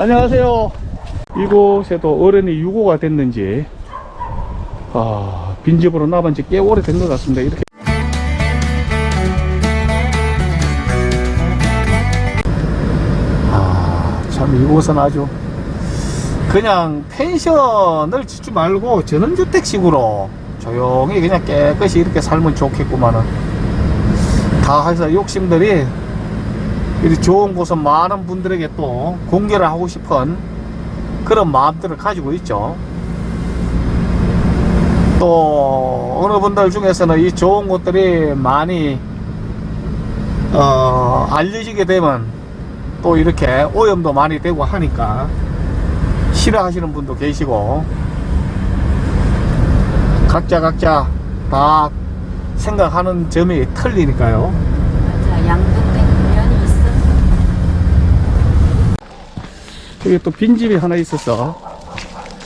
안녕하세요. 이곳에도 어른이 유고가 됐는지, 아, 빈집으로 나간 지꽤 오래된 것 같습니다. 이렇게. 아, 참, 이곳은 아주 그냥 펜션을 짓지 말고 전원주택식으로 조용히 그냥 깨끗이 이렇게 살면 좋겠구만은. 다 해서 욕심들이 이 좋은 곳은 많은 분들에게 또 공개를 하고 싶은 그런 마음들을 가지고 있죠. 또 어느 분들 중에서는 이 좋은 곳들이 많이 어, 알려지게 되면 또 이렇게 오염도 많이 되고 하니까 싫어하시는 분도 계시고 각자 각자 다 생각하는 점이 틀리니까요. 맞아, 양분된 면이 있어. 여기 또 빈집이 하나 있어서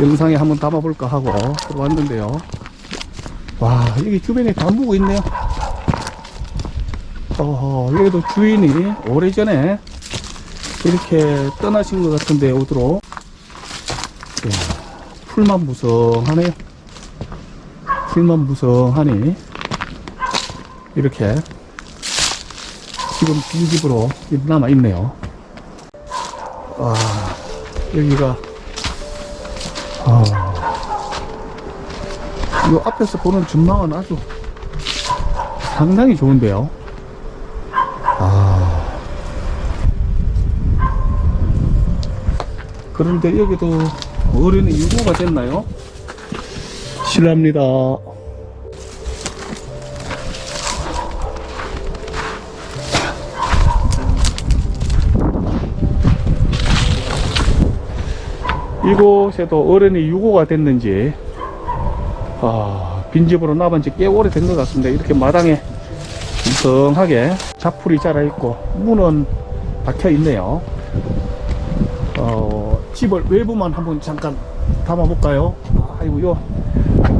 영상에 한번 담아볼까 하고 들어왔는데요. 와, 여기 주변에 나무가 있네요. 어, 여기도 주인이 오래전에 이렇게 떠나신 것 같은데, 어디로. 예, 풀만 무성하네요. 풀만 무성하니, 이렇게 지금 빈집으로 남아있네요. 와, 여기가, 아, 이 앞에서 보는 전망은 아주 상당히 좋은데요. 아. 그런데 여기도 어른이 유고가 됐나요? 실례합니다. 이곳에도 어른이 유고가 됐는지 아, 빈집으로 남은 지 꽤 오래된 것 같습니다. 이렇게 마당에 무성하게 자풀이 자라있고 문은 박혀 있네요. 어, 집을 외부만 한번 잠깐 담아 볼까요? 아이고 요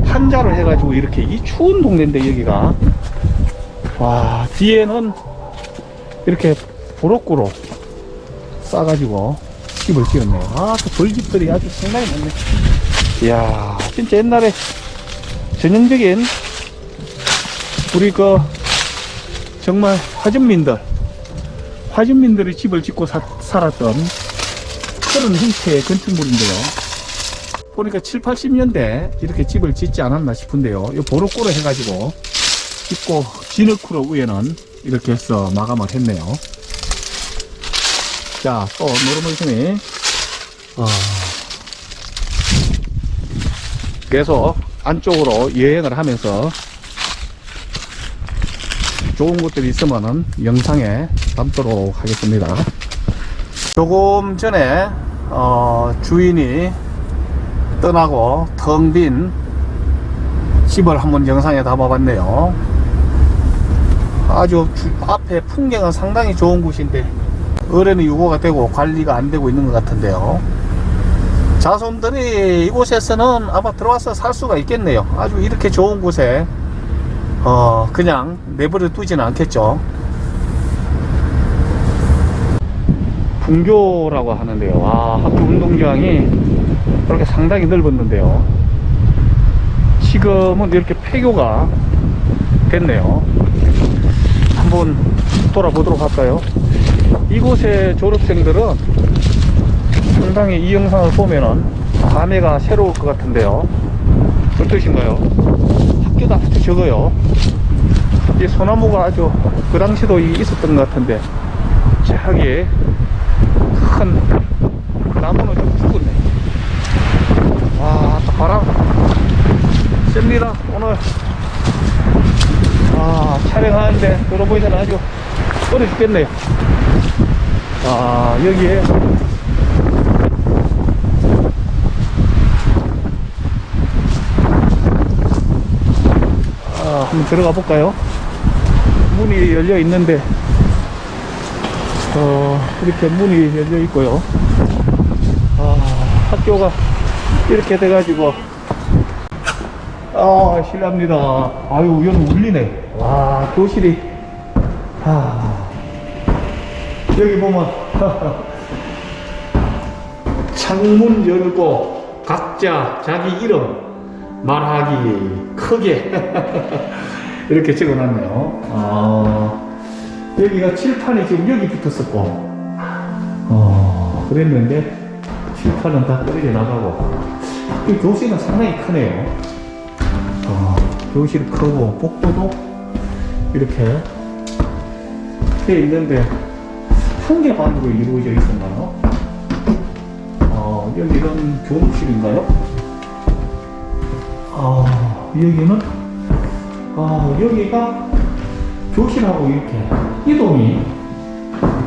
판자를 해가지고 이렇게 이 추운 동네인데 여기가 와 뒤에는 이렇게 보로꾸로 싸가지고 집을 지었네요. 아, 그 돌집들이 아주 상당히 많네. 이야, 진짜 옛날에 전형적인 우리 그 정말 화전민들, 화전민들이 집을 짓고 사- 살았던 그런 형태의 건축물인데요. 보니까 7, 80년대 이렇게 집을 짓지 않았나 싶은데요. 이 보로꾸로 해가지고 짓고 진흙으로 위에는 이렇게 해서 마감을 했네요. 자, 또 노르물সম이 어, 계속 안쪽으로 여행을 하면서 좋은 곳들이 있으면은 영상에 담도록 하겠습니다. 조금 전에 어, 주인이 떠나고 텅 빈 집을 한번 영상에 담아봤네요. 아주 주- 앞에 풍경은 상당히 좋은 곳인데 어른이 유고가 되고 관리가 안 되고 있는 것 같은데요. 자손들이 이곳에서는 아마 들어와서 살 수가 있겠네요. 아주 이렇게 좋은 곳에 어 그냥 내버려 두지는 않겠죠. 분교라고 하는데요. 아, 학교 운동장이 그렇게 상당히 넓었는데요. 지금은 이렇게 폐교가 됐네요. 한번 돌아보도록 할까요? 이곳의 졸업생들은 상당히 이 영상을 보면은 감회가 새로울 것 같은데요. 어떠신가요? 학교도 아주 적어요. 이 소나무가 아주 그 당시도 이 있었던 것 같은데 저기 큰 나무는 좀 죽었네. 와, 또 바람 셉니다. 오늘 아, 촬영하는데 들어보니까 아주 어려 죽겠네요. 아, 여기에 아, 한번 들어가 볼까요? 문이 열려 있는데, 어, 이렇게 문이 열려 있고요. 아, 학교가 이렇게 돼 가지고, 아, 실례합니다. 아유, 여기 울리네. 와, 교실이, 아, 여기 보면, 창문 열고 각자 자기 이름 말하기 크게 이렇게 적어놨네요. 어, 여기가 칠판이 지금 여기 붙었었고, 어, 그랬는데 칠판은 다 떨어져 나가고, 이 교실은 상당히 크네요. 어, 교실 크고 복도도 이렇게 돼 있는데 한개 반으로 이루어져 있었나요? 어, 여기는 교무실인가요? 아, 여기는 아, 여기가 교실하고 이렇게 이동이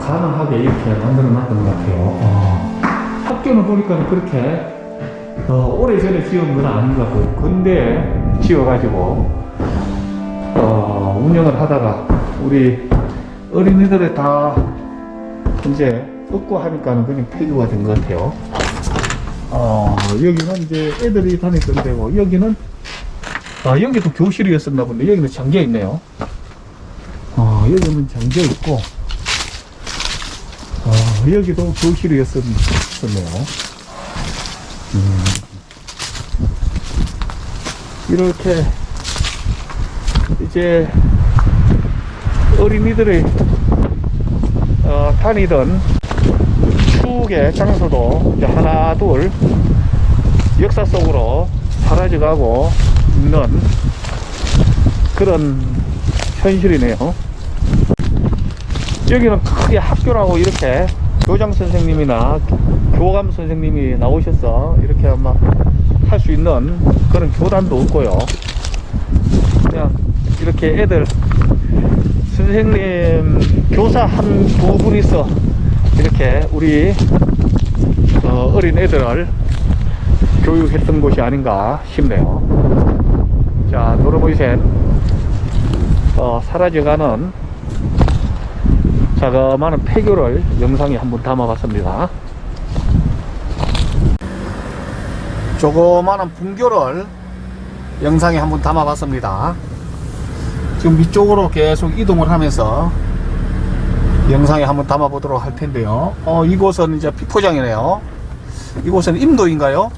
가능하게 이렇게 만들어 놨던 것 같아요. 어, 학교는 보니까 그렇게 어, 오래전에 지은 건 아닌 것 같고, 근데 지어가지고, 어, 운영을 하다가, 우리 어린이들을 다 이제 얻고 하니까는 그냥 폐교가 된 것 같아요. 어, 여기는 이제 애들이 다녔던 데고, 여기는, 아, 여기도 교실이었었나 본데, 여기는 잠겨 있네요. 어, 여기는 잠겨 있고, 어, 여기도 교실이었었네요. 음. 이렇게 이제 어린이들이 어, 다니던 추억의 장소도 하나 둘 역사 속으로 사라져가고 있는 그런 현실이네요. 여기는 크게 학교라고 이렇게 교장 선생님이나 교감 선생님이 나오셔서 이렇게 아마 할 수 있는 그런 교단도 없고요. 그냥 이렇게 애들 선생님 교사 한 두 분이서 이렇게 우리 어, 어린 애들을 교육했던 곳이 아닌가 싶네요. 자, 노르보이센 어, 사라져가는 자그마한 폐교를 영상에 한번 담아봤습니다. 조그마한 분교를 영상에 한번 담아봤습니다. 지금 위쪽으로 계속 이동을 하면서 영상에 한번 담아 보도록 할 텐데요. 어, 이곳은 이제 피포장이네요. 이곳은 임도인가요?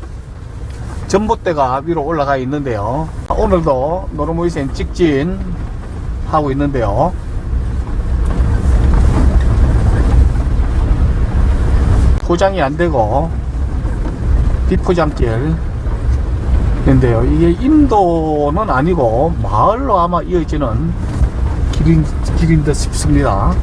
전봇대가 위로 올라가 있는데요. 오늘도 노르모이센 직진 하고 있는데요. 포장이 안 되고 비포장길 인데요. 이게 인도는 아니고 마을로 아마 이어지는 길인, 길인 듯 싶습니다.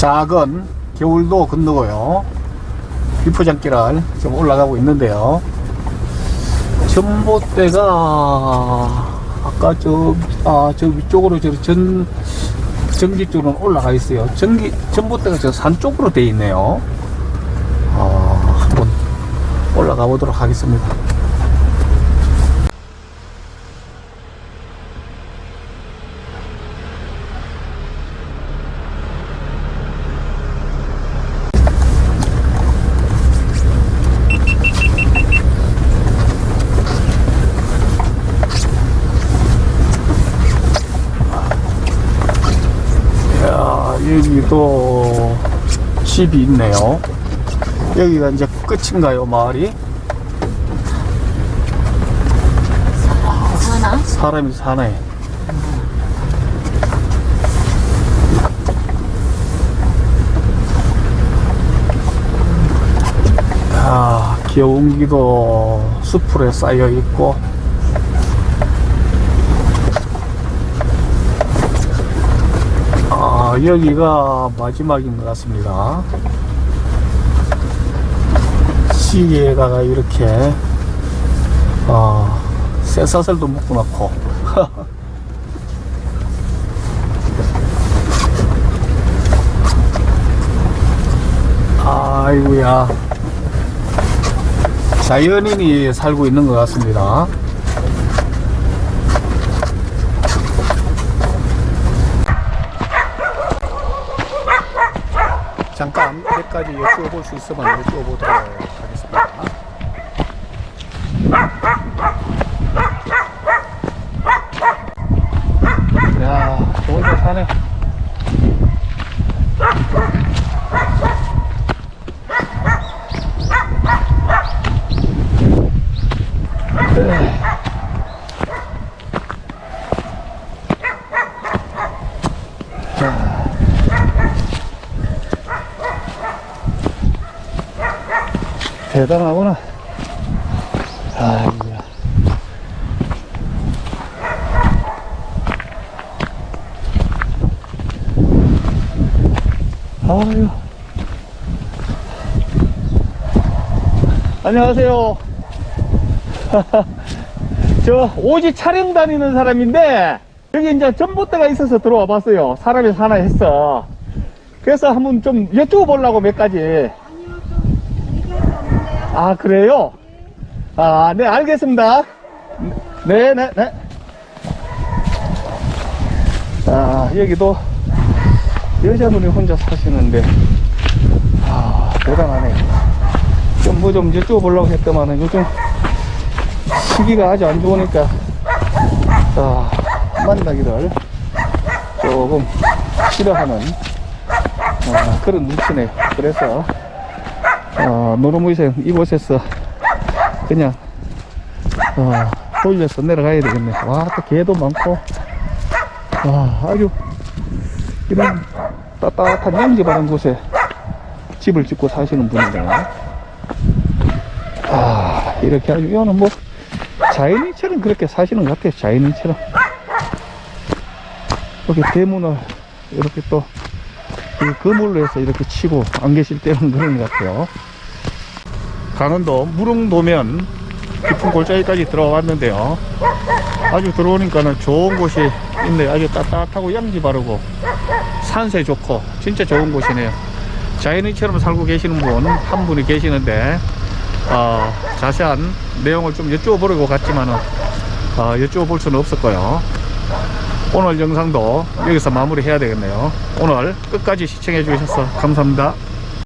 작은 겨울도 건너고요. 비포장길을 좀 올라가고 있는데요. 전봇대가 아까 저, 아, 저 위쪽으로 저 전, 전기 쪽으로 올라가 있어요. 전기, 전봇대가 저 산 쪽으로 돼 있네요. 아, 한번 올라가 보도록 하겠습니다. 여기도 집이 있네요. 여기가 이제 끝인가요, 마을이? 사나? 사람이 사네. 아, 기온기도 수풀에 쌓여 있고, 여기가 마지막인 것 같습니다. 시계에다가 이렇게, 아, 쇠사슬도 묶어 놓고. 아이고야. 자연인이 살고 있는 것 같습니다. 가지 여쭤볼 수 있으면 여쭤보도록 하겠습니다. 야, 좋은 데 사네. 대단하구나. 아이고야. 아유. 안녕하세요. 저 오지 촬영 다니는 사람인데 여기 이제 전봇대가 있어서 들어와 봤어요. 사람이 사나 했어. 그래서 한번 좀 여쭤보려고 몇 가지. 아니요, 좀 얘기할 수 없는데요. 아, 그래요? 아, 네, 알겠습니다. 네, 네, 네. 아, 여기도 여자분이 혼자 사시는데, 아, 대단하네. 좀뭐 좀 여쭤보려고 했더만은 요즘 시기가 아주 안 좋으니까, 아, 만나기를 조금 싫어하는 아, 그런 눈치네. 그래서, 어, 노르무이생 이곳에서 그냥 어, 돌려서 내려가야 되겠네. 와, 또 개도 많고, 와, 아주 이런 따뜻한 양지 바른 곳에 집을 짓고 사시는 분이네. 아, 이렇게 아주 이거는 뭐 자연인처럼 그렇게 사시는 것 같아요. 자연인처럼. 이렇게 대문을 이렇게 또 이 그물로 해서 이렇게 치고 안 계실 때는 그런 것 같아요. 강원도 무릉도면 깊은 골짜기까지 들어왔는데요. 아주 들어오니까는 좋은 곳이 있네요. 아주 따뜻하고 양지 바르고 산세 좋고 진짜 좋은 곳이네요. 자연인처럼 살고 계시는 분 한 분이 계시는데 어, 자세한 내용을 좀 여쭤보려고 갔지만은 어, 여쭤볼 수는 없었고요. 오늘 영상도 여기서 마무리 해야 되겠네요. 오늘 끝까지 시청해 주셔서 감사합니다.